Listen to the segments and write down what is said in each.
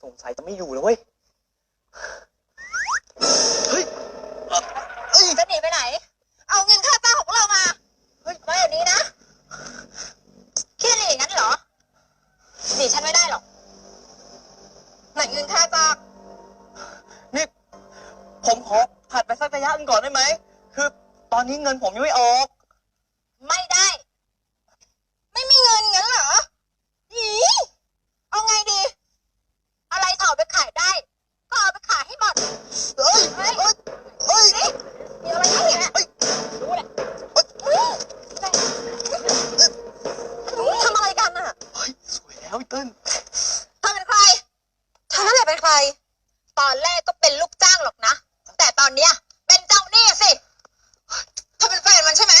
อยู่แล้วเว้ย เฮ้ยเอ่อเอ้ยจะหนีไปไหน เอาเงินค่าจ้างของพวกเรามาเฮ้ยมาอย่างนี้นะคิดหนีงั้นเหรอ หนีฉันไม่ได้หรอก ไหนเงินค่าจ้างนี่ ผมขอผัดไปสักระยะหนึงก่อนได้ไหม คือตอนนี้เงินผมยังไม่ออก ไม่ได้ ไม่มีเงินงั้นเหรออีเอาไงดี อะไรถอดไปขายได้ ก็เอาไปขายให้หมด เฮ้ย เฮ้ย เฮ้ยเฮ้ย นี่มีอะไรอีกเนี่ย เฮ้ย รู้แหละเฮ้ยทำอะไรกันอะ เฮ้ย สวยแล้วไอ้เติ้ลเธอเป็นใครเธอนั่นแหละเป็นใคร ตอนแรกก็เป็นลูกจ้างหรอกนะ แต่ตอนเนี้ยเป็นเจ้าหนี้สิเธอเป็นแฟนมันใช่ไหม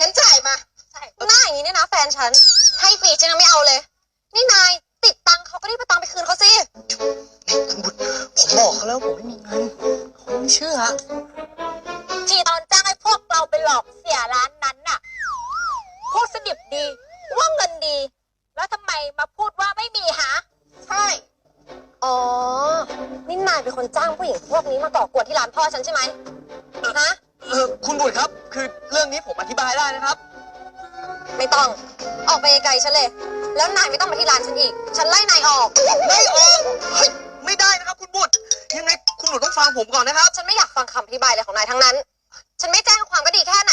งั้นจ่ายมาใช่หน้าอย่างนี้เนี่ยนะแฟนฉัน ให้ฟรีฉันยังไม่เอาเลย นี่นายติดตังค์เขาก็รีบไปตังค์ไปคืนเขาสินี่คุณบุตรผมบอกเขาแล้วผมไม่มีเงินเขาไม่เชื่อที่ตอนายเป็นคนจ้างผู้หญิงพวกนี้มาก่อกวนที่ร้านพ่อฉันใช่ไหมฮะ เออคุณบุตรครับ คือเรื่องนี้ผมอธิบายได้นะครับ ไม่ต้อง ออกไปไกลๆฉันเลย แล้วนายไม่ต้องมาที่ร้านฉันอีก ฉันไล่นายออก ไม่ออกเฮ้ยไม่ได้นะครับ คุณบุตรยังไงคุณบุตรต้องฟังผมก่อนนะครับ ฉันไม่อยากฟังคำอธิบายอะไรของนายทั้งนั้น ฉันไม่แจ้งความก็ดีแค่ไหน